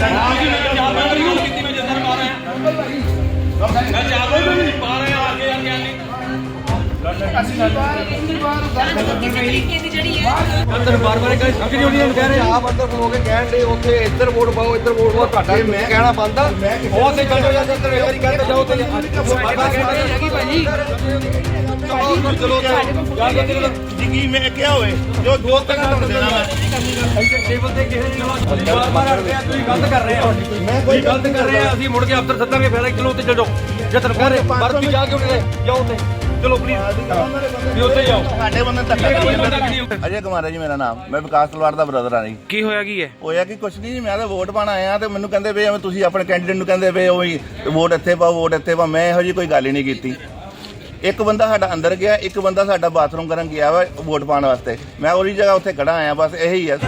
ਹਾਂ ਜੀ ਚਾਰ ਮੈਂ ਰਿਊ ਕੀਤੀ ਮੈਂ ਜਿੱਦਣ ਪਾ ਰਿਹਾ ਮੈਂ ਚਾਰ ਵਜੇ ਵੀ ਨਹੀਂ ਪਾ ਰਿਹਾ ਅੱਗੇ ਅੱਗੇ ਨਹੀਂ ਤਰੀਕੇ ਦੀ ਜਿਹੜੀ ਹੈ ਅੰਦਰ ਬਾਰ ਬਾਰ ਕਹੇ ਸਮਝ ਨਹੀਂ ਆਉਂਦੀ ਕਹਿ ਰਹੇ ਆਪ ਅੰਦਰ ਖਲੋ ਕੇ ਕਹਿਣ ਦੇ ਉੱਥੇ। ਇੱਧਰ ਵੋਟ ਪਾਓ ਇੱਧਰ ਵੋਟ ਪਾਓ ਤੁਹਾਡਾ ਮੈਂ ਕਹਿਣਾ ਬੰਦਾ ਉਹ ਤੇ ਚੱਲ ਜਾਂਦੇ ਅੰਦਰ ਇੱਕ ਵਾਰੀ ਕਹਿੰਦੇ ਜਾਓ ਤੇ ਬਾਬਾ ਕਹਿੰਦੇ ਹੈਗੀ ਭਾਜੀ ਚਲੋ ਚਲੋ ਜਾ ਕੇ ਚਲੋ। ਜਿੱਗੀ ਮੈਂ ਕਿਹਾ ਹੋਵੇ ਜੋ ਦੋ ਤੱਕ ਤੁਹਾਨੂੰ ਦੇਣਾ ਮੈਂ। ਇੱਥੇ ਟੇਬਲ ਤੇ ਕਿਸੇ ਨੇ ਬਾਰ ਬਾਰ ਅੜਦੇ ਆ ਤੁਸੀਂ ਗਲਤ ਕਰ ਰਹੇ ਹੋ ਮੈਂ ਕੋਈ ਗਲਤ ਕਰ ਰਹੇ। ਆ ਅਸੀਂ ਮੁੜ ਕੇ ਅਫਸਰ ਸੱਦਾਂਗੇ ਫਿਰ ਚਲੋ ਉੱਤੇ ਚਲੋ। ਜੇ ਤਨ ਕਹਿ ਰਹੇ ਬਾਹਰ ਤੁਸੀਂ ਜਾ ਕੇ ਉੱਤੇ ਜਾਓ ਤੇ ਚਲੋ ਪਲੀਜ਼ ਵੀ ਉੱਤੇ ਜਾਓ। ਸਾਡੇ ਬੰਦੇ ਧੱਕਾ ਕੋਈ ਕਰੀ ਬੰਦਾ ਕਿ ਨਹੀਂ ਅਜੇ ਕੁਮਾਰ ਜੀ ਮੇਰਾ ਨਾਮ। ਮੈਂ ਵਿਕਾਸ ਤਲਵਾਰ ਦਾ ਬ੍ਰਦਰ ਆ ਜੀ। ਕੀ ਹੋਇਆ ਕੀ ਹੈ? ਹੋਇਆ ਕਿ ਕੁਛ ਨਹੀਂ ਜੀ ਮੈਂ ਤਾਂ ਵੋਟ ਪਾਣ ਆਇਆ ਤੇ ਮੈਨੂੰ ਕਹਿੰਦੇ ਵੇ ਐਵੇਂ ਤੁਸੀਂ ਆਪਣੇ ਕੈਂਡੀਡੇਟ ਨੂੰ ਕਹਿੰਦੇ ਵੇ ਉਹ ਹੀ ਵੋਟ ਇੱਥੇ ਪਾਓ ਵੋਟ ਇੱਥੇ ਪਾ ਮੈਂ ਇਹੋ ਜੀ ਕੋਈ ਗੱਲ ਹੀ ਨਹੀਂ ਕੀਤੀ। ਇੱਕ ਬੰਦਾ ਸਾਡਾ ਅੰਦਰ ਗਿਆ ਇੱਕ ਬੰਦਾ ਸਾਡਾ ਬਾਥਰੂਮ ਕਰਨ ਗਿਆ ਵਾ ਵੋਟ ਪਾਉਣ ਵਾਸਤੇ ਮੈਂ ਉਹਦੀ ਜਗ੍ਹਾ ਉੱਥੇ ਖੜਾ ਆਇਆ ਬਸ ਇਹੀ ਹੈ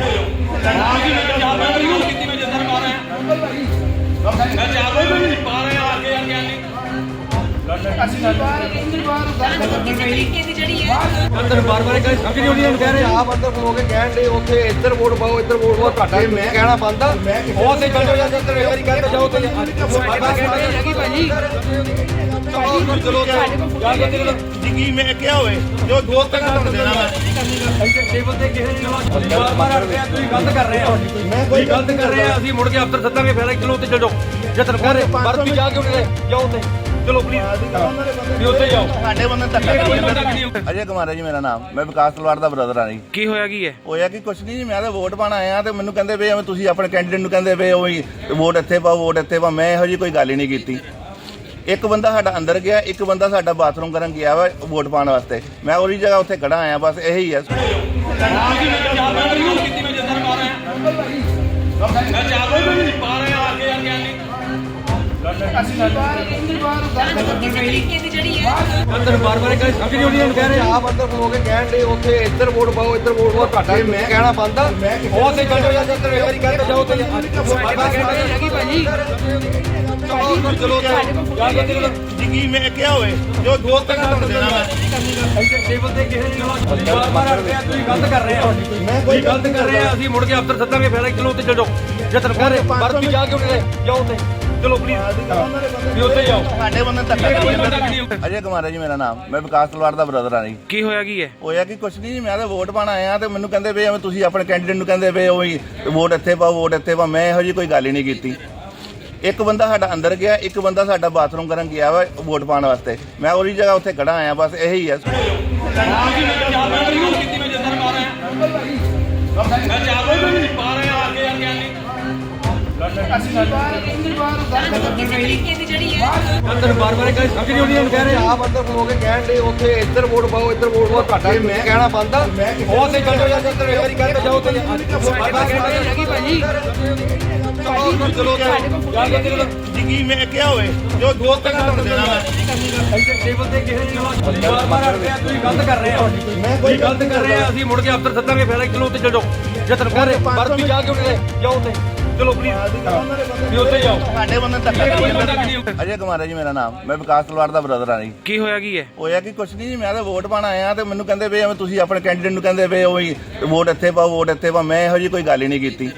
ਅੰਦਰ ਬਾਰ ਬਾਰ ਕਹੇ ਸਮਝ ਨਹੀਂ ਆਉਂਦੀ ਉਹਨੂੰ ਕਹਿ ਰਹੇ ਆਪ ਅੰਦਰ ਕੇ ਕਹਿਣ ਦੇ ਉੱਥੇ ਇੱਧਰ ਵੋਟ ਪਾਓ ਇੱਧਰ ਵੋਟ ਪਾਓ ਤੁਹਾਡਾ ਮੈਂ ਕਹਿਣਾ ਬੰਦਾ ਉਹ ਤੇ ਚੱਲ ਜਾਂਦੇ ਅੰਦਰ ਇੱਕ ਵਾਰੀ ਕਹਿੰਦੇ ਜਾਓ ਤੇ ਬਾਬਾ ਕਹਿੰਦੇ ਹੈਗੀ ਭਾਜੀ ਚਲੋ ਜਾ ਕੇ ਚਲੋ ਜਿੱਗੀ ਮੈਂ ਕਿਹਾ ਹੋਵੇ ਜੋ ਦੋ ਤੱਕ ਤੁਹਾਨੂੰ ਦੇਣਾ ਮੈਂ। ਇੱਥੇ ਟੇਬਲ ਤੇ ਕਿਸੇ ਨੇ ਬਾਰ ਬਾਰ ਅੜਦੇ ਆ ਤੁਸੀਂ ਗਲਤ ਕਰ ਰਹੇ ਹੋ ਮੈਂ ਕੋਈ ਗਲਤ ਕਰ ਰਹੇ ਆ ਅਸੀਂ ਮੁੜ ਕੇ ਅਫਸਰ ਸੱਦਾਂਗੇ ਫਿਰ ਚਲੋ ਉੱਤੇ ਚਲੋ। ਜੇ ਤਨ ਕਹਿ ਰਹੇ ਬਾਹਰ ਤੁਸੀਂ ਜਾ ਕੇ ਉੱਤੇ ਜਾਓ ਤੇ ਚਲੋ ਪਲੀਜ਼ ਵੀ ਉੱਤੇ ਜਾਓ। ਸਾਡੇ ਬੰਦੇ ਧੱਕਾ ਅਜੇ ਕੁਮਾਰ ਜੀ ਮੇਰਾ ਨਾਮ। ਮੈਂ ਵਿਕਾਸ ਤਲਵਾਰ ਦਾ ਬ੍ਰਦਰ ਆ ਜੀ। ਕੀ ਹੋਇਆ ਕੀ ਹੈ? ਹੋਇਆ ਕਿ ਕੁਛ ਨਹੀਂ ਜੀ ਮੈਂ ਤਾਂ ਵੋਟ ਪਾਣ ਆਇਆ ਤੇ ਮੈਨੂੰ ਕਹਿੰਦੇ ਵੇ ਤੁਸੀਂ ਆਪਣੇ ਕੈਂਡੀਡੇਟ ਨੂੰ ਕਹਿੰਦੇ ਵੇ ਉਹ ਹੀ ਵੋਟ ਇੱਥੇ ਪਾਓ ਵੋਟ ਇੱਥੇ ਪਾ ਮੈਂ ਇਹੋ ਜੀ ਕੋਈ ਗੱਲ ਹੀ ਨਹੀਂ ਕੀਤੀ। ਇੱਕ ਬੰਦਾ ਸਾਡਾ ਅੰਦਰ ਗਿਆ, ਇੱਕ ਬੰਦਾ ਸਾਡਾ ਬਾਥਰੂਮ ਕਰਨ ਗਿਆ ਵਾ ਵੋਟ ਪਾਉਣ ਵਾਸਤੇ। ਮੈਂ ਉਹਦੀ ਜਗ੍ਹਾ ਉੱਥੇ ਖੜਾ ਆਇਆ, ਬਸ ਇਹੀ ਹੈ ਮੈਂ ਚਾਰ ਮੈਂ ਪਾ ਰਿਹਾ ਮੈਂ ਚਾਰ ਵਜੇ ਵੀ ਨਹੀਂ ਪਾ ਰਿਹਾ ਅੱਗੇ ਅੱਗੇ ਨਹੀਂ ਤਰੀਕੇ ਦੀ ਜਿਹੜੀ ਹੈ ਅੰਦਰ ਬਾਰ ਬਾਰ ਕਹੇ ਸਮਝ ਨਹੀਂ ਆਉਂਦੀ ਉਹਨੂੰ ਕਹਿ ਰਹੇ ਆਪ ਅੰਦਰ ਖਲੋ ਕੇ ਕਹਿਣ ਦੇ ਉੱਥੇ ਇੱਧਰ ਵੋਟ ਪਾਓ ਇੱਧਰ ਵੋਟ ਪਾਓ ਤੁਹਾਡਾ ਮੈਂ ਕਹਿਣਾ ਬੰਦਾ ਉਹ ਤੇ ਚੱਲ ਜਾਂਦੇ ਅੰਦਰ ਇੱਕ ਵਾਰੀ ਕਹਿੰਦੇ ਜਾਓ ਤੇ ਬਾਬਾ ਕਹਿੰਦੇ ਹੈਗੀ ਭਾਜੀ। ਚਲੋ ਜਾ ਕੇ ਚਲੋ। ਜਿੱਗੀ ਮੈਂ ਕਿਹਾ ਹੋਵੇ ਜੋ ਦੋ ਤੱਕ ਤੁਹਾਨੂੰ ਦੇਣਾ ਮੈਂ। ਇੱਥੇ ਟੇਬਲ ਤੇ ਕਿਸੇ ਨੇ ਬਾਰ ਬਾਰ ਅੜਦੇ ਆ ਤੁਸੀਂ ਗਲਤ ਕਰ ਰਹੇ ਹੋ ਮੈਂ ਕੋਈ ਗਲਤ ਕਰ ਰਹੇ ਆ ਅਸੀਂ ਮੁੜ ਕੇ ਅਫਸਰ ਸੱਦਾਂਗੇ ਫਿਰ ਚਲੋ ਉੱਤੇ ਚਲੋ ਜੇ ਤਨ ਕਹਿ ਰਹੇ ਬਾਹਰ ਤੁਸੀਂ ਜਾ ਕੇ ਉੱਤੇ ਜਾਓ ਤੇ ਚਲੋ ਪਲੀਜ਼ ਵੀ ਉੱਤੇ ਜਾਓ। ਸਾਡੇ ਬੰਦੇ ਧੱਕਾ ਕੋਈ ਬੰਦਾ ਕਰੀ ਕਿ ਨਹੀਂ ਅਜੇ ਕੁਮਾਰ ਜੀ ਮੇਰਾ ਨਾਮ। ਮੈਂ ਵਿਕਾਸ ਤਲਵਾਰ ਦਾ ਬ੍ਰਦਰ ਆ ਜੀ। ਕੀ ਹੋਇਆ ਕੀ ਹੈ? ਹੋਇਆ ਕਿ? ਕੁਛ ਨਹੀਂ ਜੀ ਮੈਂ ਤਾਂ ਵੋਟ ਪਾਣ ਆਇਆ ਤੇ ਮੈਨੂੰ ਕਹਿੰਦੇ ਵੇ ਐਵੇਂ ਤੁਸੀਂ ਆਪਣੇ ਕੈਂਡੀਡੇਟ ਨੂੰ ਕਹਿੰਦੇ ਵੇ ਉਹ ਵੋਟ ਇੱਥੇ ਪਾਓ ਵੋਟ ਇੱਥੇ ਪਾ ਮੈਂ ਇਹੋ ਜੀ ਕੋਈ ਗੱਲ ਹੀ ਨਹੀਂ ਕੀਤੀ। ਇੱਕ ਬੰਦਾ ਸਾਡਾ ਅੰਦਰ ਗਿਆ ਇੱਕ ਬੰਦਾ ਸਾਡਾ ਬਾਥਰੂਮ ਕਰਨ ਗਿਆ ਵਾ ਵੋਟ ਪਾਉਣ ਵਾਸਤੇ। ਮੈਂ ਉਹਦੀ ਜਗ੍ਹਾ ਉੱਥੇ ਖੜਾ ਆਇਆ ਬਸ ਇਹੀ ਹੈ। ਮੈਂ ਪਾ ਰਿਹਾ। ਅੰਦਰ ਬਾਰ ਬਾਰ ਕਹੇ ਸਮਝ ਨਹੀਂ ਆਉਂਦੀ ਉਹਨੂੰ ਕਹਿ ਰਹੇ ਆਪ ਅੰਦਰ ਖਲੋ ਕੇ ਕਹਿਣ ਦੇ ਉੱਥੇ ਇੱਧਰ ਵੋਟ ਪਾਓ ਇੱਧਰ ਵੋਟ ਪਾਓ ਤੁਹਾਡਾ ਮੈਂ ਕਹਿਣਾ ਬੰਦਾ ਉਹ ਤੇ ਚੱਲ ਜਾਂਦੇ ਅੰਦਰ ਇੱਕ ਵਾਰੀ ਕਹਿੰਦੇ ਜਾਓ ਤੇ ਭਾਜੀ ਚਲੋ ਜਾ ਕੇ ਚਲੋ ਜਿੱਗੀ ਮੈਂ ਕਿਹਾ ਹੋਵੇ ਜੋ ਦੋ ਤੱਕ ਤੁਹਾਨੂੰ ਦੇਣਾ ਮੈਂ ਇੱਥੇ ਟੇਬਲ ਤੇ ਕਿਸੇ ਨੇ ਬਾਰ ਬਾਰ ਅੜਦੇ ਆ ਤੁਸੀਂ ਗਲਤ ਕਰ ਰਹੇ ਹੋ ਮੈਂ ਕੋਈ ਗਲਤ ਕਰ ਰਹੇ ਆ ਅਸੀਂ ਮੁੜ ਕੇ ਅਫਸਰ ਸੱਦਾਂਗੇ ਫਿਰ ਚਲੋ ਉੱਤੇ ਚਲੋ ਜੇ ਤਨ ਕਹਿ ਰਹੇ ਬਾਹਰ ਤੁਸੀਂ ਜਾ ਕੇ ਉੱਤੇ ਜਾਓ ਤੇ ਚਲੋ ਪਲੀਜ਼ ਵੀ ਉੱਤੇ ਜਾਓ। ਸਾਡੇ ਬੰਦੇ ਧੱਕਾ ਕੋਈ ਬੰਦਾ ਕਿ ਕਰੀ ਨਹੀਂ ਅਜੇ ਕੁਮਾਰ ਹੈ ਜੀ ਮੇਰਾ ਨਾਮ। ਮੈਂ ਵਿਕਾਸ ਤਲਵਾਰ ਦਾ ਬ੍ਰਦਰ ਆ ਜੀ। ਕੀ ਹੋਇਆ ਕੀ ਹੈ? ਹੋਇਆ ਕਿ ਕੁਛ ਨਹੀਂ ਜੀ ਮੈਂ ਤਾਂ ਵੋਟ ਪਾਣ ਆਇਆ ਤੇ ਮੈਨੂੰ ਕਹਿੰਦੇ ਵੇ ਐਵੇਂ ਤੁਸੀਂ ਆਪਣੇ ਕੈਂਡੀਡੇਟ ਨੂੰ ਕਹਿੰਦੇ ਵੇ ਉਹ ਹੀ ਵੋਟ ਇੱਥੇ ਪਾਓ ਵੋਟ ਇੱਥੇ ਪਾ ਮੈਂ ਇਹੋ ਜੀ ਕੋਈ ਗੱਲ ਹੀ ਨਹੀਂ ਕੀਤੀ।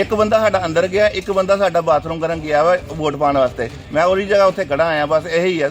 ਇੱਕ ਬੰਦਾ ਸਾਡਾ ਅੰਦਰ ਗਿਆ ਇੱਕ ਬੰਦਾ ਸਾਡਾ ਬਾਥਰੂਮ ਕਰਨ ਗਿਆ ਵਾ ਵੋਟ ਪਾਉਣ ਵਾਸਤੇ। ਮੈਂ ਉਹਦੀ ਜਗ੍ਹਾ ਉੱਥੇ ਖੜਾ ਆਇਆ ਬਸ ਇਹੀ ਹੈ